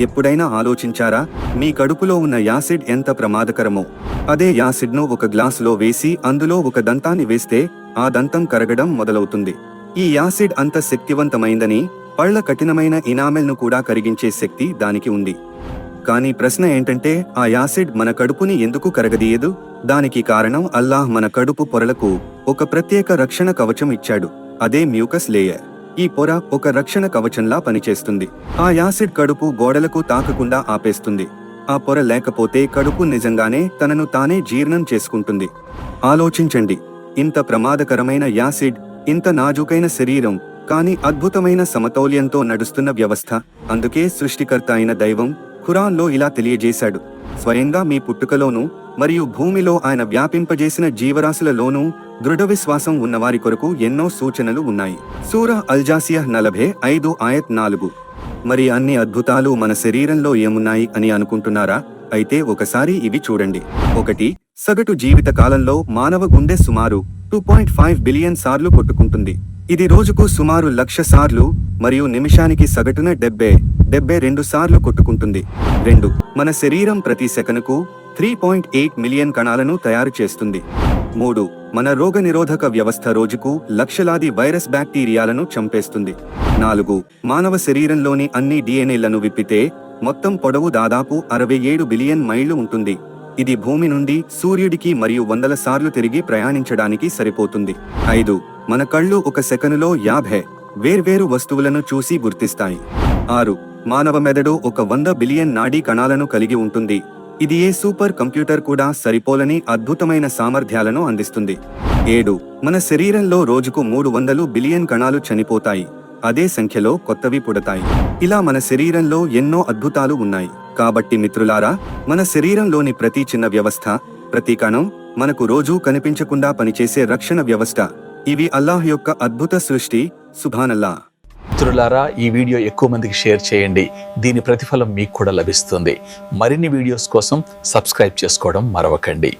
ఎప్పుడైనా ఆలోచించారా? మీ కడుపులో ఉన్న యాసిడ్ ఎంత ప్రమాదకరమో. అదే యాసిడ్ను ఒక గ్లాసులో వేసి అందులో ఒక దంతాన్ని వేస్తే ఆ దంతం కరగడం మొదలవుతుంది. ఈ యాసిడ్ అంత శక్తివంతమైందని పళ్ళ కఠినమైన ఇనామెల్ను కూడా కరిగించే శక్తి దానికి ఉంది. కానీ ప్రశ్న ఏంటంటే ఆ యాసిడ్ మన కడుపుని ఎందుకు కరగదీయదు? దానికి కారణం అల్లాహ్ మన కడుపు పొరలకు ఒక ప్రత్యేక రక్షణ కవచం ఇచ్చాడు. అదే మ్యూకస్ లేయర్. ఈ పొర ఒక రక్షణ కవచంలా పనిచేస్తుంది. ఆ యాసిడ్ కడుపు గోడలకు తాకకుండా ఆపేస్తుంది. ఆ పొర లేకపోతే కడుపు నిజంగానే తనను తానే జీర్ణం చేసుకుంటుంది. ఆలోచించండి. ఇంత ప్రమాదకరమైన యాసిడ్ ఇంత నాజుకైన శరీరం కానీ అద్భుతమైన సమతౌల్యంతో నడుస్తున్న వ్యవస్థ. అందుకే సృష్టికర్త అయిన దైవం ఖురాన్లో ఇలా తెలియజేశాడు. స్వయంగా మీ పుట్టుకలోనూ మరియు భూమిలో ఆయన వ్యాపింపజేసిన జీవరాశులలోనూ దృఢ విశ్వాసం ఉన్నవారి కొరకు ఎన్నో సూచనలు ఉన్నాయి. సూర అల్జాసియా నలభై ఐదు ఆయత్ నాలుగు. మరి అన్ని అద్భుతాలు మన శరీరంలో ఏమున్నాయి అని అనుకుంటున్నారా? అయితే ఒకసారి ఇవి చూడండి. ఒకటి సగటు జీవిత కాలంలో మానవ గుండె సుమారు టూ పాయింట్ ఫైవ్ బిలియన్ సార్లు కొట్టుకుంటుంది. ఇది రోజుకు సుమారు లక్ష సార్లు మరియు నిమిషానికి సగటున డెబ్బై డెబ్బై రెండు సార్లు కొట్టుకుంటుంది. రెండు మన శరీరం ప్రతి సెకనుకు త్రీ పాయింట్ ఎయిట్ మిలియన్ కణాలను తయారు చేస్తుంది. మూడు మన రోగనిరోధక వ్యవస్థ రోజుకు లక్షలాది వైరస్ బ్యాక్టీరియాలను చంపేస్తుంది. నాలుగు మానవ శరీరంలోని అన్ని డిఎన్ఏలను విప్పితే మొత్తం పొడవు దాదాపు అరవై ఏడు బిలియన్ మైళ్ళు ఉంటుంది. ఇది భూమి నుండి సూర్యుడికి మరియు వందల సార్లు తిరిగి ప్రయాణించడానికి సరిపోతుంది. ఐదు మన కళ్ళు ఒక సెకనులో యాభై వేర్వేరు వస్తువులను చూసి గుర్తిస్తాయి. ఆరు మానవ మెదడు ఒక వంద బిలియన్ నాడీ కణాలను కలిగి ఉంటుంది. ఇది ఏ సూపర్ కంప్యూటర్ కూడా సరిపోలని అద్భుతమైన సామర్థ్యాలను అందిస్తుంది. ఏడు మన శరీరంలో రోజుకు మూడు వందలు బిలియన్ కణాలు చనిపోతాయి. అదే సంఖ్యలో కొత్తవి పుడతాయి. ఇలా మన శరీరంలో ఎన్నో అద్భుతాలు ఉన్నాయి. కాబట్టి మిత్రులారా మన శరీరంలోని ప్రతి చిన్న వ్యవస్థ ప్రతి కణం మనకు రోజూ కనిపించకుండా పనిచేసే రక్షణ వ్యవస్థ. ఇవి అల్లాహ్ యొక్క అద్భుత సృష్టి. సుభానల్లా. మిత్రులారా ఈ వీడియో ఎక్కువ మందికి షేర్ చేయండి. దీని ప్రతిఫలం మీకు కూడా లభిస్తుంది. మరిన్ని వీడియోస్ కోసం సబ్స్క్రైబ్ చేసుకోవడం మరవకండి.